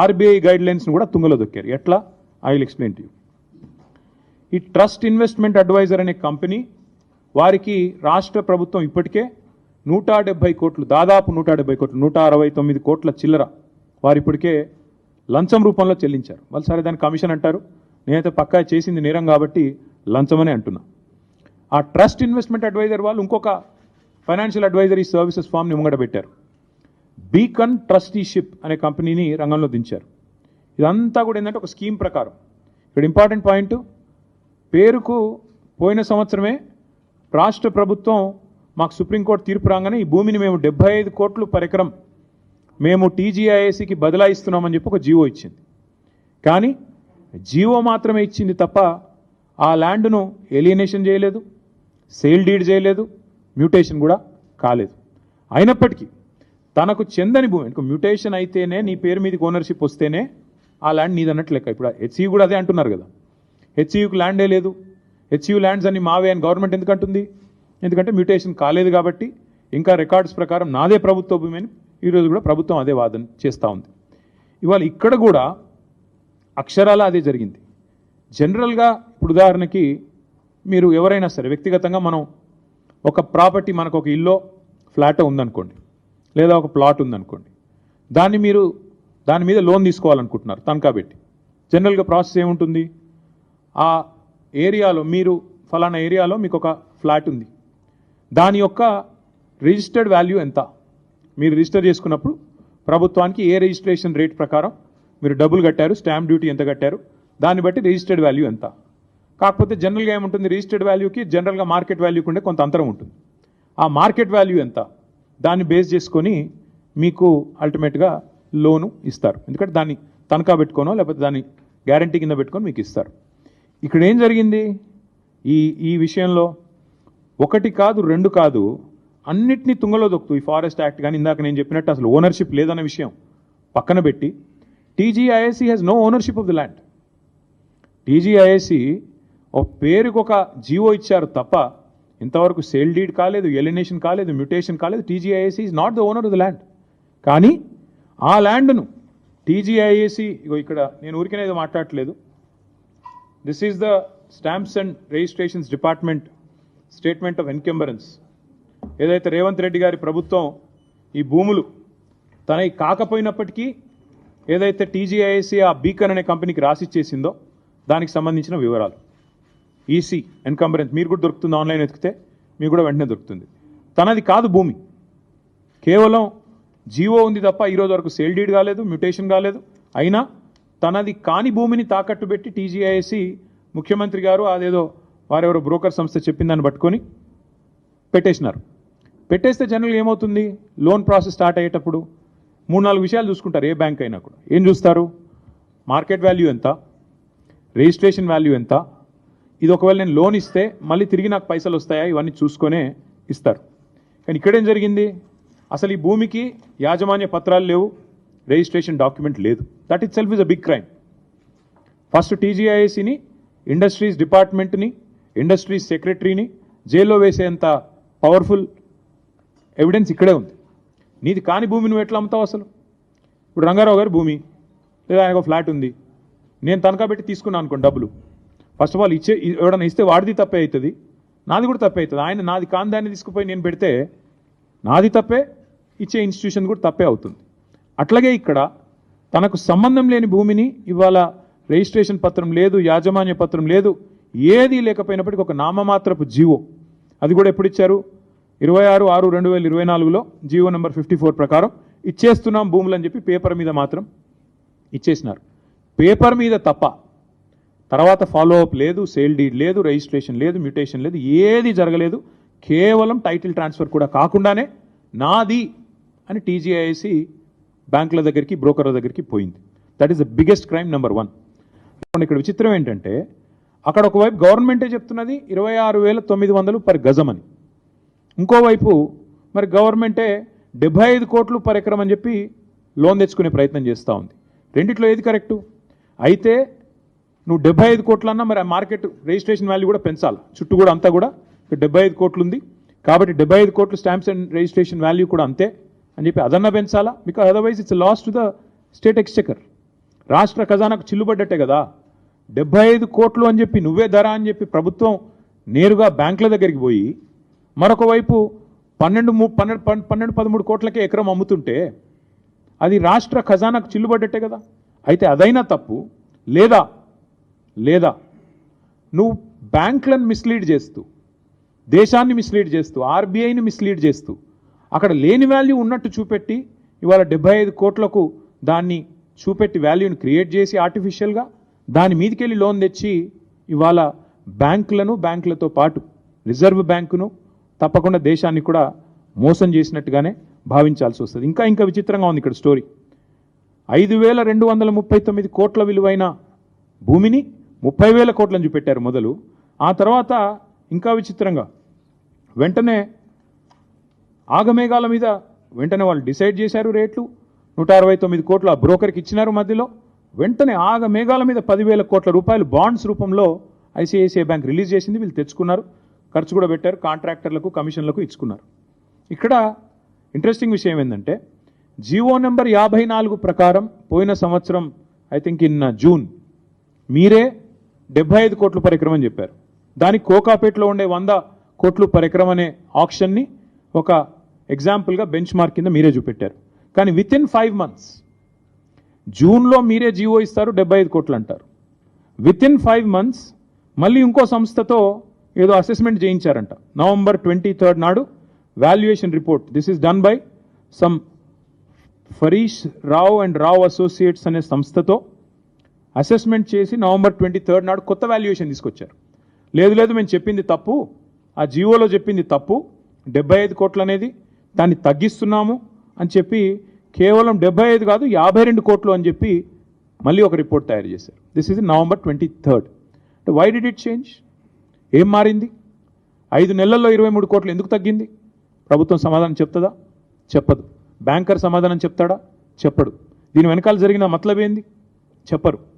RBI guide లైన్స్ని కూడా తుంగలో దొక్కారు. ఎట్లా? I will explain to you ఈ ట్రస్ట్ ఇన్వెస్ట్మెంట్ అడ్వైజర్ అనే కంపెనీ వారికి రాష్ట్ర ప్రభుత్వం ఇప్పటికే నూట డెబ్బై కోట్లు దాదాపు నూట డెబ్బై కోట్లు నూట అరవై తొమ్మిది కోట్ల చిల్లర వారు ఇప్పటికే లంచం రూపంలో చెల్లించారు. వాళ్ళు సరే దాన్ని కమిషన్ అంటారు. నేనైతే పక్కా చేసింది నేరం కాబట్టి లంచమని అంటున్నా. ఆ ట్రస్ట్ ఇన్వెస్ట్మెంట్ అడ్వైజర్ వాళ్ళు ఇంకొక ఫైనాన్షియల్ అడ్వైజరీ సర్వీసెస్ ఫామ్ని ముంగట పెట్టారు. బీకన్ ట్రస్టీషిప్ అనే కంపెనీని రంగంలో దించారు. ఇదంతా కూడా ఏంటంటే ఒక స్కీమ్ ప్రకారం. ఇక్కడ ఇంపార్టెంట్ పాయింట్ పేరుకు పోయిన సంవత్సరమే రాష్ట్ర ప్రభుత్వం మాకు సుప్రీంకోర్టు తీర్పు రాగానే ఈ భూమిని మేము డెబ్బై ఐదు కోట్లు పరికరం మేము టీజీఐఏసీకి బదలాయిస్తున్నామని చెప్పి ఒక జీవో ఇచ్చింది. కానీ జీవో మాత్రమే ఇచ్చింది తప్ప ఆ ల్యాండ్ను ఎలియనేషన్ చేయలేదు సేల్ డీడ్ చేయలేదు మ్యూటేషన్ కూడా కాలేదు. అయినప్పటికీ తనకు చెందని భూమి ఇంకో మ్యూటేషన్ అయితేనే నీ పేరు మీదకి ఓనర్షిప్ వస్తేనే ఆ ల్యాండ్ నీదన్నట్టు లెక్క. ఇప్పుడు హెచ్ఈ కూడా అదే అంటున్నారు కదా. హెచ్యూకి ల్యాండే లేదు. హెచ్ఈ ల్యాండ్స్ అన్ని మావే అని గవర్నమెంట్ ఎందుకంటుంది ఎందుకంటే మ్యూటేషన్ కాలేదు కాబట్టి ఇంకా రికార్డ్స్ ప్రకారం నాదే ప్రభుత్వ భూమి అని ఈరోజు కూడా ప్రభుత్వం అదే వాదన చేస్తూ ఉంది. ఇవాళ ఇక్కడ కూడా అక్షరాల అదే జరిగింది. జనరల్గా ఇప్పుడు ఉదాహరణకి మీరు ఎవరైనా సరే వ్యక్తిగతంగా మనం ఒక ప్రాపర్టీ మనకు ఒక ఇల్లో ఫ్లాట్ ఉందనుకోండి. లేదా ఒక ప్లాట్ ఉందనుకోండి. దాన్ని మీరు దాని మీద లోన్ తీసుకోవాలనుకుంటున్నారు తనఖా పెట్టి. జనరల్గా ప్రాసెస్ ఏముంటుంది? ఆ ఏరియాలో మీరు ఫలానా ఏరియాలో మీకు ఒక ఫ్లాట్ ఉంది. దాని యొక్క రిజిస్టర్డ్ వాల్యూ ఎంత? మీరు రిజిస్టర్ చేసుకున్నప్పుడు ప్రభుత్వానికి ఏ రిజిస్ట్రేషన్ రేట్ ప్రకారం మీరు డబ్బులు కట్టారు స్టాంప్ డ్యూటీ ఎంత కట్టారు దాన్ని బట్టి రిజిస్టర్డ్ వాల్యూ ఎంత? కాకపోతే జనరల్గా ఏముంటుంది? రిజిస్టర్డ్ వాల్యూకి జనరల్గా మార్కెట్ వాల్యూకి ఉండే కొంత అంతరం ఉంటుంది. ఆ మార్కెట్ వాల్యూ ఎంత? దాన్ని బేస్ చేసుకొని మీకు అల్టిమేట్గా లోను ఇస్తారు. ఎందుకంటే దాన్ని తనఖా పెట్టుకోనో లేకపోతే దాన్ని గ్యారంటీ కింద పెట్టుకొని మీకు ఇస్తారు. ఇక్కడ ఏం జరిగింది? ఈ ఈ విషయంలో ఒకటి కాదు రెండు కాదు అన్నిటినీ తుంగలో దొక్కుతూ ఈ ఫారెస్ట్ యాక్ట్ కానీ ఇందాక నేను చెప్పినట్టు అసలు ఓనర్షిప్ లేదన్న విషయం పక్కన పెట్టి TGISC has no ownership of the land TGISC ఒక పేరుకు ఒక జీవో ఇచ్చారు తప్ప ఇంతవరకు సేల్ డీడ్ కాలేదు ఎలినేషన్ కాలేదు మ్యూటేషన్ కాలేదు. TGIIC is not the owner of the land కానీ ఆ ల్యాండ్ను టీజీఐఏసీ ఇగో ఇక్కడ నేను ఊరికనేది ఏదో మాట్లాడట్లేదు. This is the stamps and registrations department statement of encumbrance ఏదైతే రేవంత్ రెడ్డి గారి ప్రభుత్వం ఈ భూములు తనవి కాకపోయినప్పటికీ ఏదైతే టీజీఐఏసీ ఆ బీకన్ అనే కంపెనీకి రాసిచ్చేసిందో దానికి సంబంధించిన వివరాలు. ఈసీ ఎన్కంబరెన్స్ మీరు కూడా దొరుకుతుంది ఆన్లైన్ వెతికితే మీకు కూడా వెంటనే దొరుకుతుంది. తనది కాదు భూమి. కేవలం జీవో ఉంది తప్ప ఈరోజు వరకు సేల్ డీడ్ కాలేదు మ్యూటేషన్ కాలేదు. అయినా తనది కాని భూమిని తాకట్టు పెట్టి టీజీఐఎస్సి ముఖ్యమంత్రి గారు అదేదో వారెవరో బ్రోకర్ సంస్థ చెప్పిందని పట్టుకొని పెట్టేసినారు. పెట్టేస్తే జనరల్గా ఏమవుతుంది? లోన్ ప్రాసెస్ స్టార్ట్ అయ్యేటప్పుడు మూడు నాలుగు విషయాలు చూసుకుంటారు ఏ బ్యాంక్ అయినా కూడా. ఏం చూస్తారు? మార్కెట్ వాల్యూ ఎంత? రిజిస్ట్రేషన్ వాల్యూ ఎంత? ఇది ఒకవేళ నేను లోన్ ఇస్తే మళ్ళీ తిరిగి నాకు పైసలు వస్తాయా? ఇవన్నీ చూసుకొనే ఇస్తారు. కానీ ఇక్కడేం జరిగింది? అసలు ఈ భూమికి యాజమాన్య పత్రాలు లేవు రిజిస్ట్రేషన్ డాక్యుమెంట్ లేదు. That itself is a big crime first టీజీఐఎస్సిని industries డిపార్ట్మెంట్ని ఇండస్ట్రీస్ సెక్రటరీని జైల్లో వేసేంత పవర్ఫుల్ ఎవిడెన్స్ ఇక్కడే ఉంది. నీది కాని భూమి నువ్వు ఎట్లా అమ్ముతావు అసలు? ఇప్పుడు రంగారావు గారి భూమి లేదా ఆయనకు ఫ్లాట్ ఉంది. నేను తనఖా పెట్టి తీసుకున్నాను అనుకోండి డబ్బులు. ఫస్ట్ ఆఫ్ ఆల్ ఇచ్చే ఎవడన్నా ఇస్తే వాడిది తప్పే అవుతుంది. నాది కూడా తప్పే అవుతుంది. ఆయన నాది కాందాన్ని తీసుకుపోయి నేను పెడితే నాది తప్పే ఇచ్చే ఇన్స్టిట్యూషన్ కూడా తప్పే అవుతుంది. అట్లాగే ఇక్కడ తనకు సంబంధం లేని భూమిని ఇవాళ రిజిస్ట్రేషన్ పత్రం లేదు యాజమాన్య పత్రం లేదు ఏది లేకపోయినప్పటికీ ఒక నామమాత్రపు జీవో. అది కూడా ఎప్పుడు ఇచ్చారు? ఇరవై ఆరు ఆరు రెండు వేల ఇరవై నాలుగులో జీవో నెంబర్ ఫిఫ్టీ ఫోర్ ప్రకారం ఇచ్చేస్తున్నాం భూములు అని చెప్పి పేపర్ మీద మాత్రం ఇచ్చేసినారు. పేపర్ మీద తప్ప తర్వాత ఫాలో అప్ లేదు సేల్ డీడ్ లేదు రిజిస్ట్రేషన్ లేదు మ్యూటేషన్ లేదు ఏది జరగలేదు కేవలం టైటిల్ ట్రాన్స్ఫర్ కూడా కాకుండానే నాది అని టీజీఐసి బ్యాంకుల దగ్గరికి బ్రోకర్ల దగ్గరికి పోయింది. That is the biggest crime number one ఇక్కడ విచిత్రం ఏంటంటే అక్కడ ఒకవైపు గవర్నమెంటే చెప్తున్నది ఇరవై ఆరు వేల తొమ్మిది వందలు పర్ గజం అని. ఇంకోవైపు మరి గవర్నమెంటే డెబ్బై ఐదు కోట్లు పర్ ఎకరం అని చెప్పి లోన్ తెచ్చుకునే ప్రయత్నం చేస్తూ ఉంది. రెండిట్లో ఏది కరెక్టు అయితే నువ్వు డెబ్బై ఐదు కోట్లన్నా మరి ఆ మార్కెట్ రిజిస్ట్రేషన్ వాల్యూ కూడా పెంచాలి. చుట్టూ కూడా అంతా కూడా. డెబ్బై ఐదు కోట్లు ఉంది కాబట్టి డెబ్బై ఐదు కోట్లు స్టాంప్స్ అండ్ రిజిస్ట్రేషన్ వాల్యూ కూడా అంతే అని చెప్పి అదన్నా పెంచాలా? Because otherwise it's loss to the state exchequer రాష్ట్ర ఖజానాకు చిల్లుబడ్డట్టే కదా. డెబ్బై ఐదు కోట్లు అని చెప్పి నువ్వే ధర అని చెప్పి ప్రభుత్వం నేరుగా బ్యాంకుల దగ్గరికి పోయి మరొక వైపు పన్నెండు పన్నెండు పన్- పన్నెండు పదమూడు కోట్లకే ఎకరం అమ్ముతుంటే అది రాష్ట్ర ఖజానాకు చిల్లుబడ్డట్టే కదా. అయితే అదైనా తప్పు. లేదా లేదా నువ్వు బ్యాంకులను మిస్లీడ్ చేస్తూ దేశాన్ని మిస్లీడ్ చేస్తూ ఆర్బీఐని మిస్లీడ్ చేస్తూ అక్కడ లేని వాల్యూ ఉన్నట్టు చూపెట్టి ఇవాళ డెబ్బై ఐదు కోట్లకు దాన్ని చూపెట్టి వాల్యూని క్రియేట్ చేసి ఆర్టిఫిషియల్గా దాని మీదకెళ్ళి లోన్ తెచ్చి ఇవాళ బ్యాంకులను బ్యాంకులతో పాటు రిజర్వ్ బ్యాంకును తప్పకుండా దేశాన్ని కూడా మోసం చేసినట్టుగానే భావించాల్సి వస్తుంది. ఇంకా ఇంకా విచిత్రంగా ఉంది ఇక్కడ స్టోరీ ఐదు వేల రెండు వందల ముప్పై తొమ్మిది కోట్ల విలువైన భూమిని ముప్పై వేల కోట్లని చూపెట్టారు మొదలు. ఆ తర్వాత ఇంకా విచిత్రంగా. వెంటనే ఆగమేఘాల మీద వెంటనే వాళ్ళు డిసైడ్ చేశారు రేట్లు. నూట అరవై తొమ్మిది కోట్ల ఆ బ్రోకర్కి ఇచ్చినారు మధ్యలో. వెంటనే ఆగమేఘాల మీద పదివేల కోట్ల రూపాయలు బాండ్స్ రూపంలో ఐసిఐసిఐ బ్యాంక్ రిలీజ్ చేసింది వీళ్ళు తెచ్చుకున్నారు. ఖర్చు కూడా పెట్టారు కాంట్రాక్టర్లకు కమిషన్లకు ఇచ్చుకున్నారు. ఇక్కడ ఇంట్రెస్టింగ్ విషయం ఏంటంటే జీవో నెంబర్ యాభై నాలుగు ప్రకారం పోయిన సంవత్సరం ఐ థింక్ ఇన్ జూన్ మీరే డెబ్బై ఐదు కోట్లు పరికరం అని చెప్పారు. దానికి కోకాపేటలో ఉండే వంద కోట్లు పరికరం అనే ఆప్షన్ని ఒక ఎగ్జాంపుల్గా బెంచ్ మార్క్ కింద మీరే చూపెట్టారు. కానీ విత్ ఇన్ ఫైవ్ మంత్స్ జూన్లో మీరే జీవో ఇస్తారు డెబ్బై ఐదు కోట్లు అంటారు. విత్ ఇన్ ఫైవ్ మంత్స్ మళ్ళీ ఇంకో సంస్థతో ఏదో అసెస్మెంట్ చేయించారంట. నవంబర్ ట్వంటీ థర్డ్ నాడు valuation report this is done by some Farish Rao and Rao associates అనే సంస్థతో అసెస్మెంట్ చేసి నవంబర్ ట్వంటీ థర్డ్ నాడు కొత్త వాల్యుయేషన్ తీసుకొచ్చారు. లేదు లేదు మేము చెప్పింది తప్పు. ఆ జీవోలో చెప్పింది తప్పు. డెబ్బై ఐదు కోట్లు అనేది దాన్ని తగ్గిస్తున్నాము అని చెప్పి కేవలం డెబ్బై ఐదు కాదు యాభై రెండు కోట్లు అని చెప్పి మళ్ళీ ఒక రిపోర్ట్ తయారు చేశారు. This is November twenty third. Why did it change ఏం మారింది? ఐదు నెలల్లో ఇరవై మూడు కోట్లు ఎందుకు తగ్గింది? ప్రభుత్వం సమాధానం చెప్తుందా? చెప్పదు. బ్యాంకర్ సమాధానం చెప్తాడా? చెప్పడు. దీని వెనకాల జరిగిన మతలబ్ ఏంది? చెప్పరు.